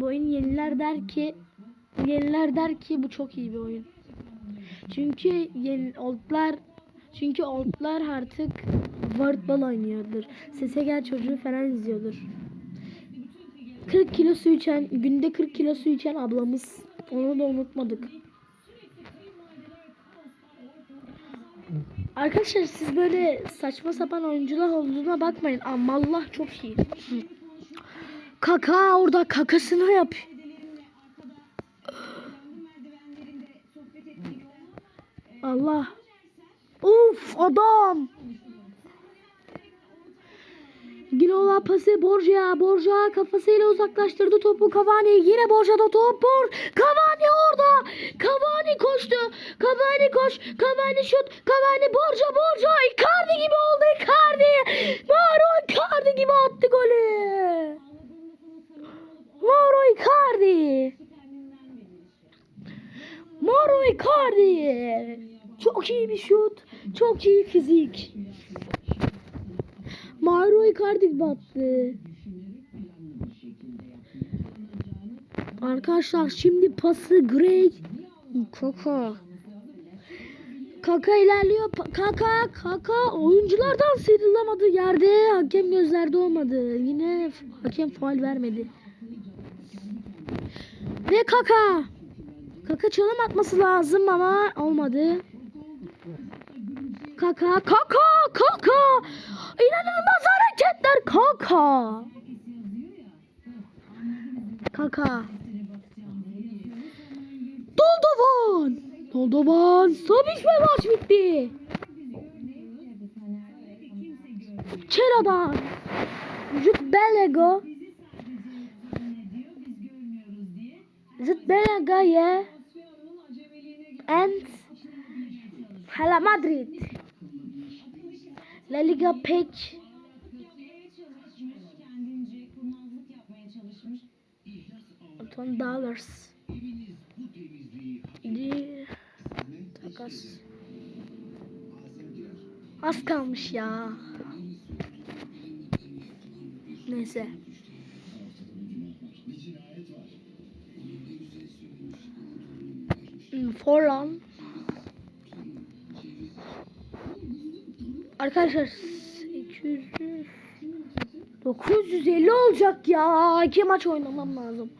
Bu oyun yeniler der ki yeniler der ki bu çok iyi bir oyun. Çünkü yeni oldlar çünkü oldlar artık World Ball oynuyordur. Sese gel çocuğu falan izliyordur. 40 kilo su içen, günde 40 kilo su içen ablamız. Onu da unutmadık. Arkadaşlar siz böyle saçma sapan oyuncular olduğuna bakmayın. Ama Allah çok iyi. Kaka orada kakasını yap. Allah. Uf adam. Ginola pası Borja. Borja kafasıyla uzaklaştırdı topu. Cavani yine Borja'da top. Bor. Cavani orada. Cavani koştu. Cavani koş. Cavani şut. Cavani Borja Borja. Icardi gibi oldu Icardi. Mauro Icardi gibi attı golü. Mauro Icardi. Mauro Icardi. Çok iyi bir şut. Çok iyi fizik. Mauro Icardi gibi attı. Arkadaşlar şimdi pası Gray. Kaka. Kaka ilerliyor. Kaka, Kaka oyunculardan sıyrılamadı yerde. Hakem gözlerde olmadı. Yine hakem faul vermedi. Ve Kaka. Kaka çalım atması lazım ama olmadı. Kaka, Kaka, Kaka. İnanılmaz hareketler Kaka. Kaka. Doldovan. Doldovan. Sabiş ve maç bitti. Çeraban. Jutbelego. Jutbelego'ye. And Hala Madrid. La Liga pek Anton Dollars. Di- Takas. Az kalmış ya. Neyse. Forlan. Arkadaşlar 800 950 olacak ya. İki maç oynamam lazım.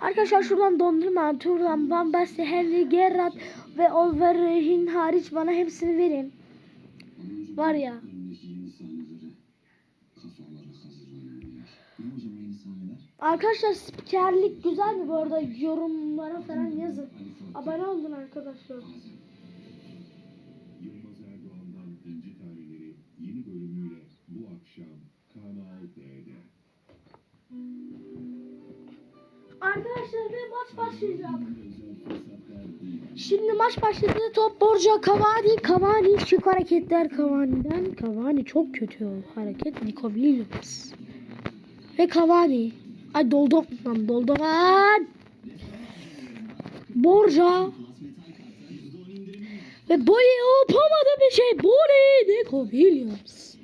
Arkadaşlar şuradan dondurma, Turan, Van Basten, Henry, Gerrard ve Olverhin hariç bana hepsini verin. Var ya. Arkadaşlar spikerlik güzel mi bu arada? Yorumlara falan yazın. Abone olun arkadaşlar. Yılmaz Erdoğan'dan İnci Taneleri yeni bölümüyle bu akşam Kanal D'de. Arkadaşlar ve maç başlayacak. Şimdi maç başladı. Top Borja Cavani. Cavani şık hareketler Cavani'den. Cavani çok kötü hareket. Nico Williams. Ve Cavani. Ay doldu lan doldu lan. Borja. Ve Boli yapamadı bir şey. Boli. Nico Williams.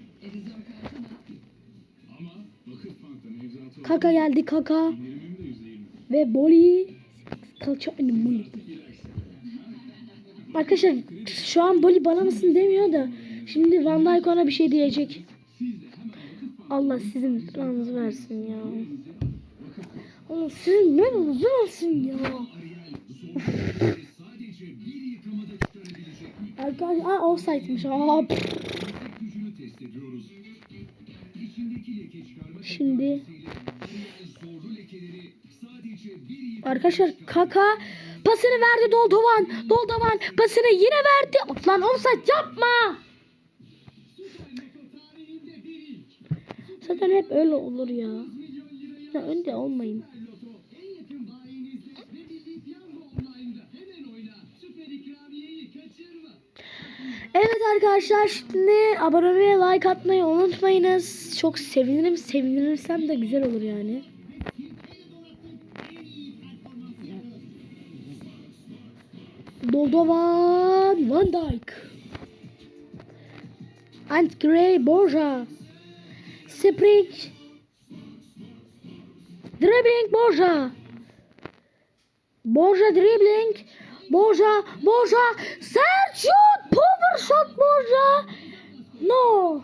Kaka geldi Kaka. Ve Boli. Kalça Boli. Arkadaşlar şu an Boli bana mısın demiyor da şimdi Van Dijk ona bir şey diyecek. Allah sizin belanızı versin ya. Allah sizin belanızı versin ya. Arkadaşlar aa offside'miş. Aa, Şimdi arkadaşlar Kaka pasını verdi Doldovan. Doldovan pasını yine verdi. Lan offside yapma. Zaten hep öyle olur ya. Ya önde olmayın. Evet arkadaşlar şimdi abone olmayı like atmayı unutmayınız. Çok sevinirim. Sevinirsem de güzel olur yani. Doldovan Van Dijk. Ant Gray Borja. Spring. Dribbling Borja. Borja dribbling. Borja, Borja, Sergio Borja. No.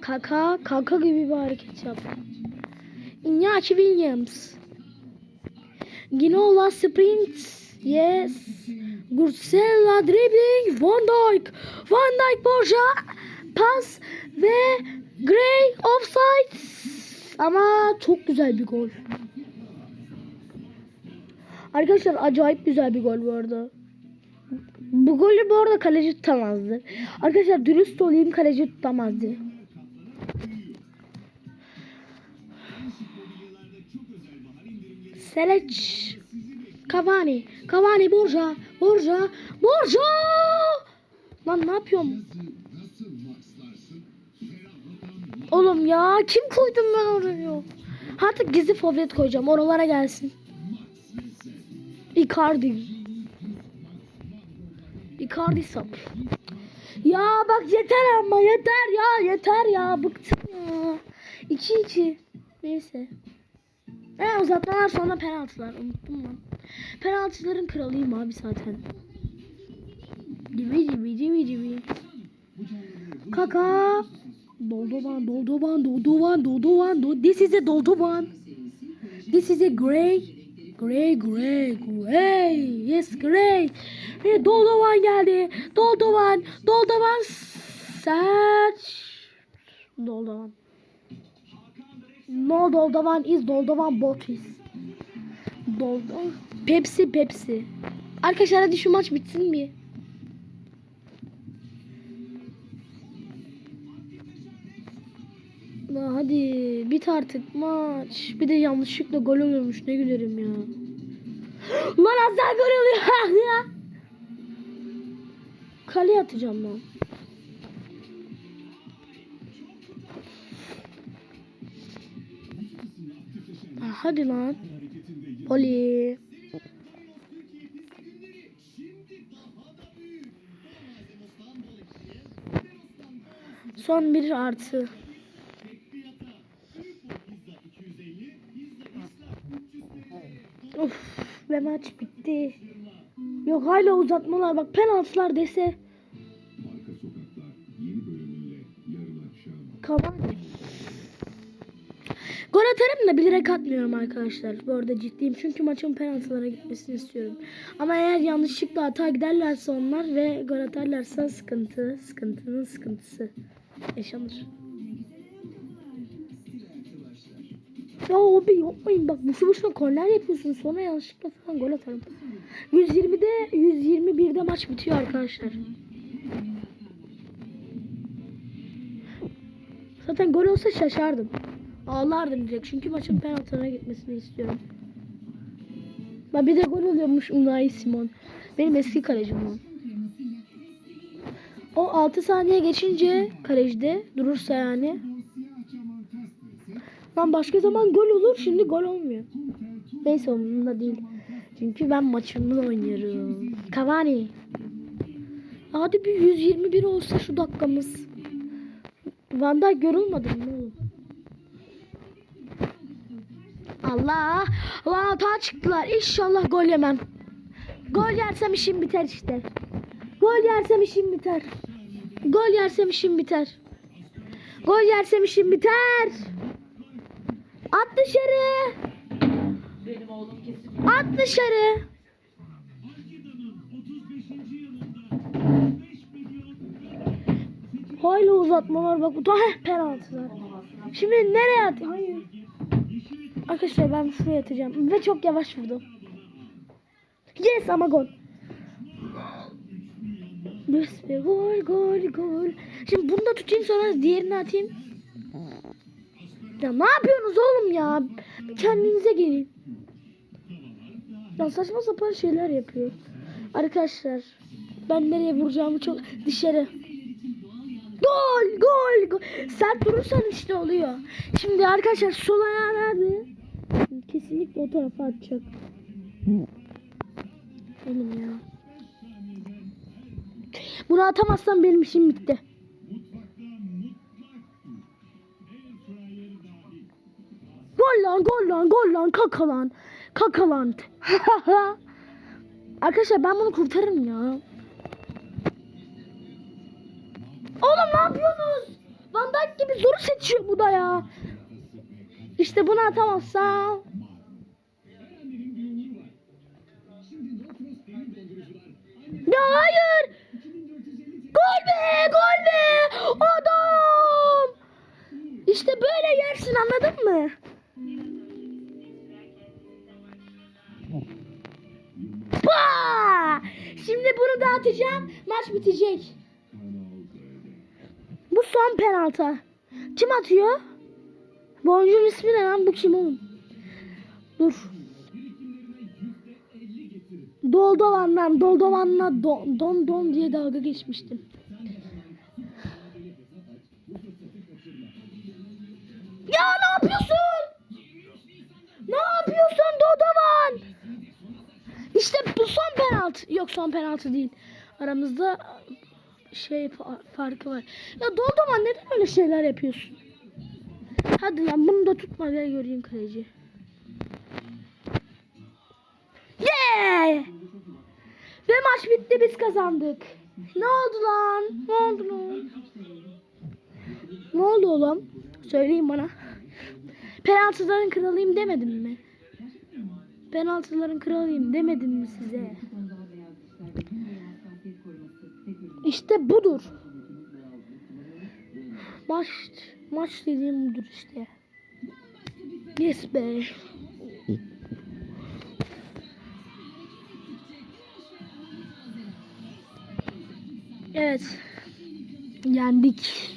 Kaka, kaka gibi bir hareket yaptı. Iñaki Williams. Ginola sprint. Yes. Gursella dribbling. Van Dijk. Van Dijk Borja. Pas ve Gray offside. Ama çok güzel bir gol. Arkadaşlar acayip güzel bir gol bu arada. Bu golü bu arada kaleci tutamazdı. Arkadaşlar dürüst olayım kaleci tutamazdı. Seleç. Cavani. Cavani Borja. Borja. Borja. Lan ne yapıyorum? Oğlum ya kim koydum ben oraya? Artık gizli forvet koyacağım. Oralara gelsin. Icardi. Icardi sap. Ya bak yeter ama yeter ya yeter ya bıktım ya. 2-2. Neyse. E uzatmalar sonra penaltılar. Unuttum lan. Penaltıların kralıyım abi zaten. Cibi cibi cibi cibi. Kaka. Doldovan, Doldovan, Doldovan, Doldovan, Do This is a Doldovan. This is a Gray. Gray, Gray, Gray. Yes, Gray. Ve Doldovan geldi. Doldovan, Doldovan. Search. Doldovan. No Doldovan is Doldovan Botis. Doldovan. Pepsi, Pepsi. Arkadaşlar hadi şu maç bitsin mi? La hadi bit artık maç. Bir de yanlışlıkla gol oluyormuş ne gülerim ya. Lan az daha gol oluyor. Kaleye atacağım lan. Ah, Hadi lan. Oli. Son bir artı. Ve maç bitti. Yok hala uzatmalar bak penaltılar dese. Cavani. Gol atarım da bilerek atmıyorum arkadaşlar. Bu arada ciddiyim çünkü maçın penaltılara gitmesini istiyorum. Ama eğer yanlışlıkla hata giderlerse onlar ve gol atarlarsa sıkıntı, sıkıntının sıkıntısı yaşanır. Ya abi yapmayın bak boşu boşuna korner yapıyorsunuz sonra yanlışlıkla falan gol atarım. 120'de 121'de maç bitiyor arkadaşlar. Zaten gol olsa şaşardım. Ağlardım direkt çünkü maçın penaltılara gitmesini istiyorum. Ben bir de gol oluyormuş Unai Simon. Benim eski kalecim o. O 6 saniye geçince kalecide durursa yani. Lan başka zaman gol olur şimdi gol olmuyor. Neyse umurumda değil. Çünkü ben maçımı oynuyorum. Cavani. Hadi bir 121 olsa şu dakikamız. Van Dijk yorulmadı mı? Allah! Allah hata çıktılar. İnşallah gol yemem. Gol yersem işim biter işte. Gol yersem işim biter. Gol yersem işim biter. Gol yersem işim biter. At dışarı. Benim oğlum kesin. At dışarı. Hala uzatmalar bak. Heh, penaltılar. Şimdi nereye at? Hayır. Arkadaşlar ben şuraya atacağım. Ve çok yavaş vurdum. Yes ama gol. Yes be gol gol gol. Şimdi bunu da tutayım sonra diğerini atayım. Ya ne yapıyorsunuz oğlum ya? Kendinize gelin. Ya saçma sapan şeyler yapıyor. Arkadaşlar ben nereye vuracağımı çok dışarı. Gol gol gol. Sert durursan işte oluyor. Şimdi arkadaşlar sol ayağı nerede? Kesinlikle o tarafa atacak. Benim ya. Bunu atamazsam benim işim bitti. Lan kaka lan. Kaka lan. Arkadaşlar ben bunu kurtarırım ya. Oğlum ne yapıyorsunuz? Van Dijk gibi zoru seçiyor bu da ya. İşte bunu atamazsam. Atacağım. Maç bitecek. Bu son penaltı. Kim atıyor? Bu oyuncunun ismi ne lan? Bu kim oğlum? Dur. Doldovan'dan Doldovan'la don, don don diye dalga geçmiştim. Ya ne yapıyorsun? Ne yapıyorsun Dodovan? İşte bu son penaltı. Yok son penaltı değil. Aramızda şey fa- farkı var. Ya Doldovan neden öyle şeyler yapıyorsun? Hadi lan bunu da tutma gel göreyim kaleci. Yeah! Ve maç bitti biz kazandık. Ne oldu lan? Ne oldu lan? Ne oldu oğlum? Söyleyin bana. Penaltıların kralıyım demedim mi? Penaltıların kralıyım demedim mi size? İşte budur. Maç, maç dediğim budur işte. Yes be. Evet. Yendik.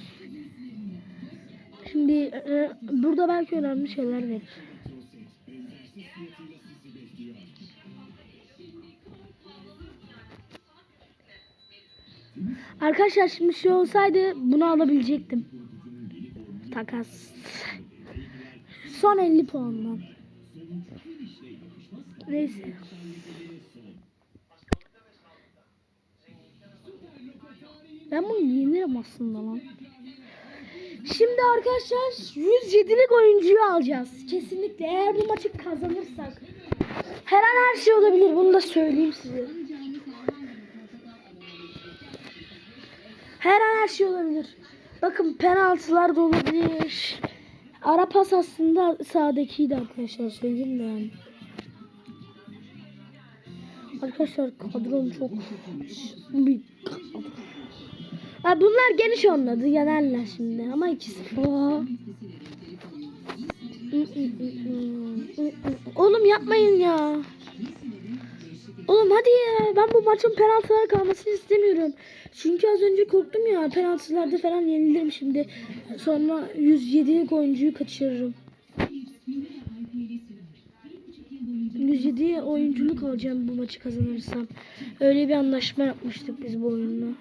Şimdi e, burada belki önemli şeyler verir. Arkadaşlar şimdi şey olsaydı bunu alabilecektim. Takas. Son 50 puandan. Neyse. Ben bunu yenirim aslında lan. Şimdi arkadaşlar 107'lik oyuncuyu alacağız. Kesinlikle eğer bu maçı kazanırsak. Her an her şey olabilir. Bunu da söyleyeyim size. Her an her şey olabilir. Bakın penaltılar da olabilir. Ara pas aslında sağdakiydi arkadaşlar söyleyeyim de yani. Arkadaşlar kadrom çok büyük. Ha, bunlar geniş oynadı yenerler şimdi ama 2-0. Oğlum yapmayın ya. Oğlum hadi ya. Ben bu maçın penaltılara kalmasını istemiyorum. Çünkü az önce korktum ya. Penaltılarda falan yenilirim şimdi. Sonra 107 oyuncuyu kaçırırım. 107 oyunculuk alacağım bu maçı kazanırsam. Öyle bir anlaşma yapmıştık biz bu oyunla.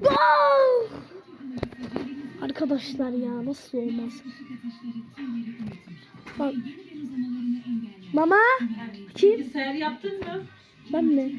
Gol! Arkadaşlar ya nasıl olmaz? Bak. Mama kim? Bilgisayar yaptın mı? Ben mi?